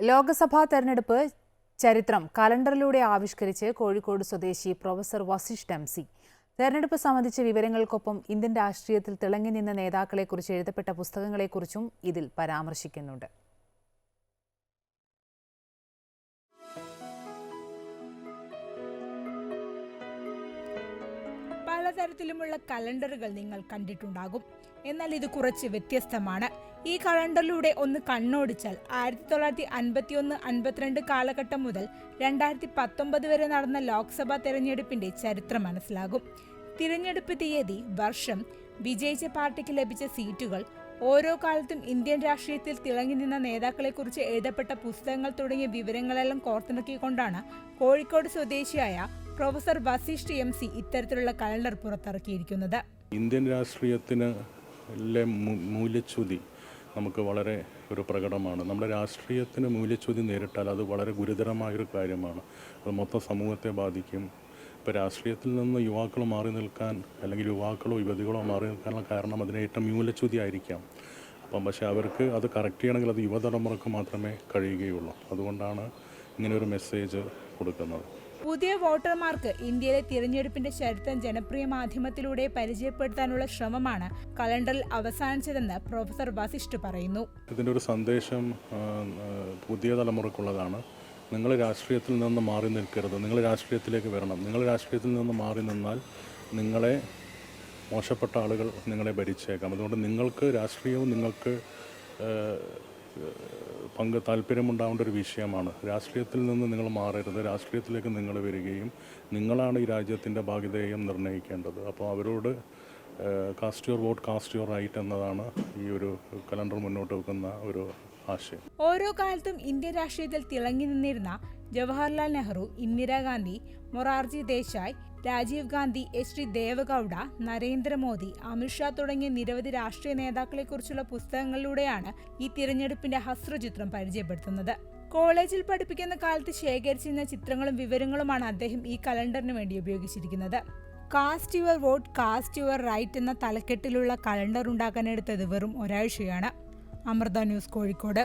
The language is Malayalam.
ലോക്സഭാ തെരഞ്ഞെടുപ്പ് ചരിത്രം കലണ്ടറിലൂടെ ആവിഷ്കരിച്ച് കോഴിക്കോട് സ്വദേശി പ്രൊഫസർ വസിഷ്ഠ് എം സി. തെരഞ്ഞെടുപ്പ് സംബന്ധിച്ച വിവരങ്ങൾക്കൊപ്പം ഇന്ത്യൻ രാഷ്ട്രീയത്തിൽ തിളങ്ങി നിന്ന നേതാക്കളെക്കുറിച്ച് എഴുതപ്പെട്ട പുസ്തകങ്ങളെക്കുറിച്ചും ഇതിൽ പരാമർശിക്കുന്നുണ്ട്. പലതരത്തിലുമുള്ള കലണ്ടറുകൾ നിങ്ങൾ കണ്ടിട്ടുണ്ടാകും. എന്നാൽ ഇത് കുറച്ച് വ്യത്യസ്തമാണ്. ഈ കലണ്ടറിലൂടെ ഒന്ന് കണ്ണോടിച്ചാൽ ആയിരത്തി തൊള്ളായിരത്തി അൻപത്തി ഒന്ന് അൻപത്തിരണ്ട് കാലഘട്ടം മുതൽ രണ്ടായിരത്തി പത്തൊമ്പത് വരെ നടന്ന ലോക്സഭാ തെരഞ്ഞെടുപ്പിന്റെ ചരിത്രം മനസ്സിലാകും. തിരഞ്ഞെടുപ്പ് തീയതി വർഷം വിജയിച്ച പാർട്ടിക്ക് ലഭിച്ച സീറ്റുകൾ ഓരോ കാലത്തും ഇന്ത്യൻ രാഷ്ട്രീയത്തിൽ തിളങ്ങി നിന്ന നേതാക്കളെക്കുറിച്ച് എഴുതപ്പെട്ട പുസ്തകങ്ങൾ തുടങ്ങിയ വിവരങ്ങളെല്ലാം കോർത്തിണക്കിക്കൊണ്ടാണ് കോഴിക്കോട് സ്വദേശിയായ പ്രൊഫസർ വസിഷ്ഠ് എം സി ഇത്തരത്തിലുള്ള കലണ്ടർ പുറത്തിറക്കിയിരിക്കുന്നത്. ഇന്ത്യൻ രാഷ്ട്രീയത്തിന് മൂല്യച്യുതി നമുക്ക് വളരെ ഒരു പ്രകടമാണ്. നമ്മുടെ രാഷ്ട്രീയത്തിന് മൂല്യച്യുതി നേരിട്ടാൽ അത് വളരെ ഗുരുതരമായൊരു കാര്യമാണ്. അത് മൊത്തം സമൂഹത്തെ ബാധിക്കും. ഇപ്പോൾ രാഷ്ട്രീയത്തിൽ നിന്ന് യുവാക്കൾ മാറി നിൽക്കാൻ അല്ലെങ്കിൽ യുവാക്കളോ യുവതികളോ മാറി നിൽക്കാനുള്ള കാരണം അതിന് ഏറ്റവും മൂല്യച്യുതി ആയിരിക്കാം. അപ്പം പക്ഷേ അവർക്ക് അത് കറക്റ്റ് ചെയ്യണമെങ്കിൽ അത് യുവതലമുറക്ക് മാത്രമേ കഴിയുകയുള്ളൂ. അതുകൊണ്ടാണ് ഇങ്ങനെ ഒരു മെസ്സേജ് കൊടുക്കുന്നത്. പുതിയ വോട്ടർമാർക്ക് ഇന്ത്യയിലെ തിരഞ്ഞെടുപ്പിന്റെ ചരിത്രം ജനപ്രിയ മാധ്യമത്തിലൂടെ പരിചയപ്പെടുത്താനുള്ള ശ്രമമാണ് കലണ്ടറിൽ അവസാനിച്ചതെന്ന് പ്രൊഫസർ വസിഷ്ഠ് പറയുന്നു. ഇതിന്റെ ഒരു സന്ദേശം പുതിയ തലമുറക്കുള്ളതാണ് നിങ്ങൾ രാഷ്ട്രീയത്തിൽ നിന്ന് മാറി നിൽക്കരുത്. നിങ്ങൾ രാഷ്ട്രീയത്തിലേക്ക് വരണം. നിങ്ങൾ രാഷ്ട്രീയത്തിൽ നിന്ന് മാറി നിന്നാൽ നിങ്ങളെ മോശപ്പെട്ട ആളുകൾ നിങ്ങളെ ഭരിച്ചേക്കാം. അതുകൊണ്ട് നിങ്ങൾക്ക് രാഷ്ട്രീയവും നിങ്ങൾക്ക് പങ്ക് താല്പര്യമുണ്ടാവേണ്ട ഒരു വിഷയമാണ്. രാഷ്ട്രീയത്തിൽ നിന്ന് നിങ്ങൾ മാറരുത്. രാഷ്ട്രീയത്തിലേക്ക് നിങ്ങൾ വരികയും നിങ്ങളാണ് ഈ രാജ്യത്തിന്റെ ഭാഗ്യതേയം നിർണയിക്കേണ്ടത് അപ്പോൾ അവരോട് cast your vote cast your right എന്നതാണ് ഈ ഒരു കലണ്ടർ മുന്നോട്ട് വെക്കുന്ന ഒരു ആശയം. ഓരോ കാലത്തും ഇന്ത്യൻ രാഷ്ട്രീയത്തിൽ തിളങ്ങി നിന്നിരുന്ന ജവഹർലാൽ നെഹ്റു ഇന്ദിരാഗാന്ധി മൊറാർജി ദേശായ് രാജീവ് ഗാന്ധി എച്ച് ഡി ദേവഗൌഡ നരേന്ദ്രമോദി അമിത്ഷാ തുടങ്ങിയ നിരവധി രാഷ്ട്രീയ നേതാക്കളെക്കുറിച്ചുള്ള പുസ്തകങ്ങളിലൂടെയാണ് ഈ തിരഞ്ഞെടുപ്പിന്റെ ഹസ്രചിത്രം പരിചയപ്പെടുത്തുന്നത്. കോളേജിൽ പഠിപ്പിക്കുന്ന കാലത്ത് ശേഖരിച്ചിരുന്ന ചിത്രങ്ങളും വിവരങ്ങളുമാണ് അദ്ദേഹം ഈ കലണ്ടറിന് വേണ്ടി ഉപയോഗിച്ചിരിക്കുന്നത്. Cast your vote cast your right എന്ന തലക്കെട്ടിലുള്ള കലണ്ടർ ഉണ്ടാക്കാനെടുത്തത് വെറും ഒരാഴ്ചയാണ്. അമൃത ന്യൂസ് കോഴിക്കോട്.